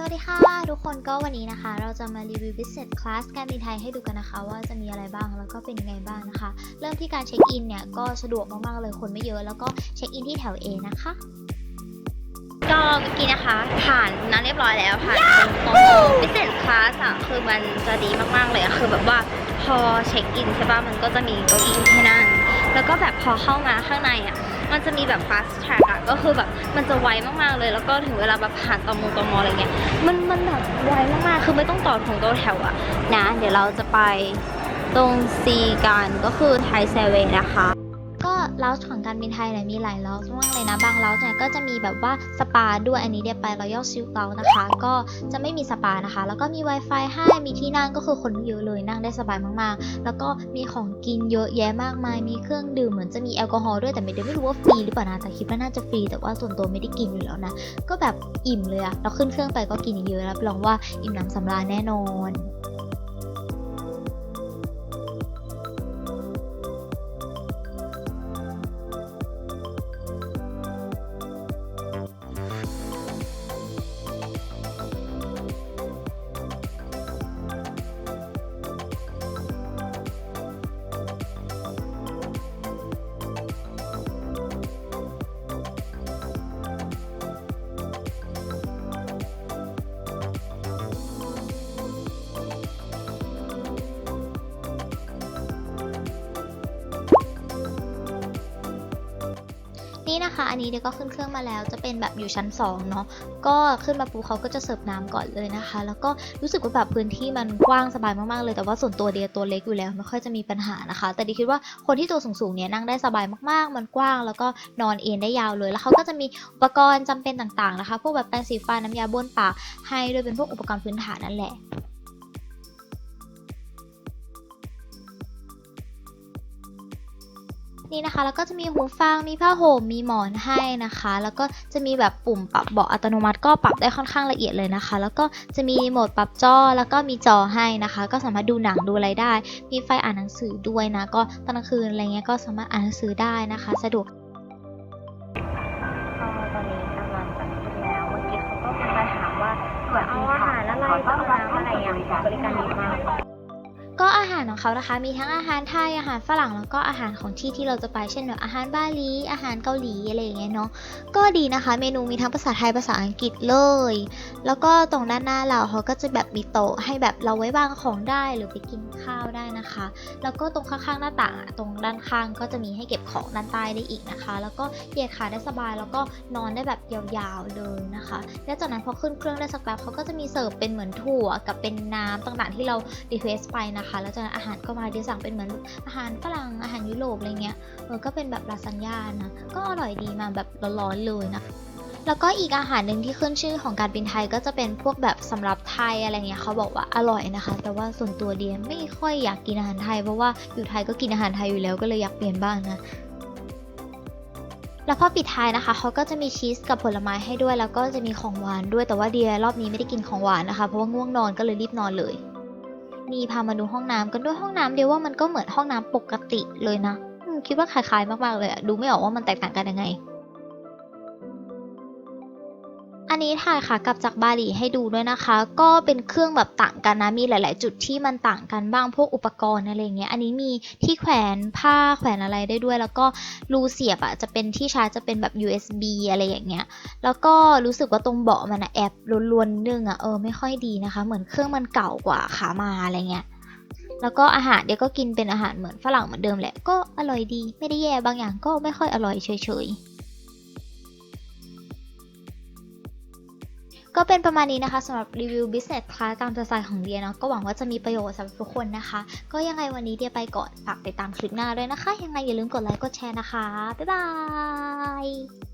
สวัสดีค่ะ ทุกคนก็วันนี้นะคะ เราจะมารีวิว Business Class การบินไทยให้ดูกันนะคะ ว่าจะมีอะไรบ้างแล้วก็เป็นยังไงบ้างนะคะ เริ่มที่การเช็คอินเนี่ย ก็สะดวกมากๆเลยคนไม่เยอะแล้วก็เช็คอินที่แถว A นะคะ ก็เมื่อกี้นะคะผ่านนั้นเรียบร้อยแล้วผ่านตรงพิเศษคลาสอะคือมันจะดีมากๆเลยอะคือแบบว่าพอเช็คอินใช่ป่ะมันก็จะมีเก้าอี้ให้นั่งแล้วก็แบบพอเข้ามาข้างในอะ มันจะมีแบบ fast track อะก็คือแบบมันจะไวมากๆเลย แล้วก็ถึงเวลาแบบผ่านตมงตมออะไรเงี้ยมันมันแบบไวมากๆ คือไม่ต้องต่อถงต่อแถวอะนะ เดี๋ยวเราจะไปตรงซีกันก็คือไทยเซเว่นนะคะ ลาวของการบินไทยเนี่ยมีหลายลาวมากเลยนะ บางลาวเนี่ยก็จะมีแบบว่าสปาด้วยอันนี้เดียวไป Royal Silk l o u นะคะ ก็จะไม่มีสปานะคะ แล้วก็มี Wi-Fi ให้มีที่นั่งก็คือคนไม่เยอะเลยนั่งได้สบายมากๆ แล้วก็มีของกินเยอะแยะมากมาย มีเครื่องดื่มเหมือนจะมีแอลกอฮอล์ด้วยแต่ไม่ได้ไม่รู้ว่าฟรีหรือเปล่านะแต่คิดว่าน่าจะฟรีแต่ว่าส่วนตัวไม่ได้กินอยู่แล้วนะ ก็แบบอิ่มเลยอะเราขึ้นเครื่องไปก็กินเยอะรับรองว่าอิ่มหนำสำราญแน่นอน นี่นะคะ อันนี้เดี๋ยวก็ขึ้นเครื่องมาแล้ว จะเป็นแบบอยู่ชั้น2เนาะก็ขึ้นมาปุ๊บเขาก็จะเสิร์ฟน้ำก่อนเลยนะคะ แล้วก็รู้สึกว่าแบบพื้นที่มันกว้างสบายมากๆเลย แต่ว่าส่วนตัวเดียตัวเล็กอยู่แล้วไม่ค่อยจะมีปัญหานะคะ แต่ดีคิดว่าคนที่ตัวสูงๆเนี่ยนั่งได้สบายมากๆ มันกว้าง แล้วก็นอนเอนได้ยาวเลยแล้วเขาก็จะมีอุปกรณ์จำเป็นต่างๆนะคะ พวกแบบแปรงสีฟันน้ำยาบ้วนปากให้โดยเป็นพวกอุปกรณ์พื้นฐานนั่นแหละ นี่นะคะแล้วก็จะมีหูฟังมีผ้าห่มมีหมอนให้นะคะ แล้วก็จะมีแบบปุ่มปรับเบาะอัตโนมัติก็ปรับได้ค่อนข้างละเอียดเลยนะคะ แล้วก็จะมีโหมดปรับจอแล้วก็มีจอให้นะคะ ก็สามารถดูหนังดูอะไรได้ มีไฟอ่านหนังสือด้วยนะก็ตอนกลางคืนอะไรเงี้ยก็สามารถอ่านหนังสือได้นะคะ สะดวกตอนนี้กำลังจะขึ้นแล้วเมื่อกี้เขาก็เป็นมาถามว่าจะเอาอาหารอะไรจะเอาน้ำอะไรอย่างบริการดีมาก ก็อาหารของเขานะคะ มีทั้งอาหารไทยอาหารฝรั่งแล้วก็อาหารของที่ที่เราจะไปเช่นแบบอาหารบาหลีอาหารเกาหลีอะไรอย่างเงี้ยเนาะก็ดีนะคะ เมนูมีทั้งภาษาไทยภาษาอังกฤษเลย แล้วก็ตรงด้านหน้าเราเขาก็จะแบบมีโต๊ะให้แบบเราไว้วางของได้หรือไปกินข้าวได้นะคะ แล้วก็ตรงข้างๆหน้าต่างตรงด้านข้างก็จะมีให้เก็บของด้านใต้ได้อีกนะคะ แล้วก็เหยียดขาได้สบายแล้วก็นอนได้แบบยาวๆเลยนะคะ แล้วจากนั้นพอขึ้นเครื่องได้สักแป๊บเขาก็จะมีเสิร์ฟเป็นเหมือนถั่วกับเป็นน้ำต่างๆที่เรารีเควสไปนะคะแล้วจากนั้นอาหารก็มาเดียวสั่งเป็นเหมือนอาหารฝรั่งอาหารยุโรปอะไรเงี้ยเออก็เป็นแบบลาซานญ่านะก็อร่อยดีมาแบบร้อนๆเลยนะคะแล้วก็อีกอาหารหนึ่งที่ขึ้นชื่อของการบินไทยก็จะเป็นพวกแบบสำหรับไทยอะไรเงี้ยเขาบอกว่าอร่อยนะคะ แต่ว่าส่วนตัวเดียไม่ค่อยอยากกินอาหารไทย เพราะว่าอยู่ไทยก็กินอาหารไทยอยู่แล้วก็เลยอยากเปลี่ยนบ้างนะแล้วพอปิดท้ายนะคะเขาก็จะมีชีสกับผลไม้ให้ด้วย แล้วก็จะมีของหวานด้วยแต่ว่าเดียรอบนี้ไม่ได้กินของหวานนะคะ เพราะว่าง่วงนอนก็เลยรีบนอนเลย นี่พามาดูห้องน้ำกันด้วยห้องน้ำเดียวว่ามันก็เหมือนห้องน้ำปกติเลยนะคิดว่าคล้ายๆมากๆเลยอะดูไม่ออกว่ามันแตกต่างกันยังไง นี้ถ่ายค่ะกลับจากบาหลีให้ดูด้วยนะคะ ก็เป็นเครื่องแบบต่างกันนะมีหลาย ๆ จุดที่มันต่างกันบ้างพวกอุปกรณ์อะไรเงี้ยอันนี้มีที่แขวนผ้าแขวนอะไรได้ด้วย แล้วก็รูเสียบอะจะเป็นที่ชาร์จจะเป็นแบบ USB อะไรอย่างเงี้ยแล้วก็รู้สึกว่าตรงเบาะมันอะแอบลวนๆนึงอะเออไม่ค่อยดีนะคะ เหมือนเครื่องมันเก่ากว่าขามาอะไรเงี้ยแล้วก็อาหารเดี๋ยวก็กินเป็นอาหารเหมือนฝรั่งเหมือนเดิมแหละก็อร่อยดี ไม่ได้แย่บางอย่างก็ไม่ค่อยอร่อยเฉยๆ ก็เป็นประมาณนี้นะคะสำหรับรีวิว Business Class ตามสไตล์ของเดียเนาะก็หวังว่าจะมีประโยชน์สำหรับทุกคนนะคะ ก็ยังไงวันนี้เดียไปก่อนฝากติดตามคลิปหน้าด้วยนะคะ ยังไงอย่าลืมกดไลค์กดแชร์นะคะ บ๊ายบาย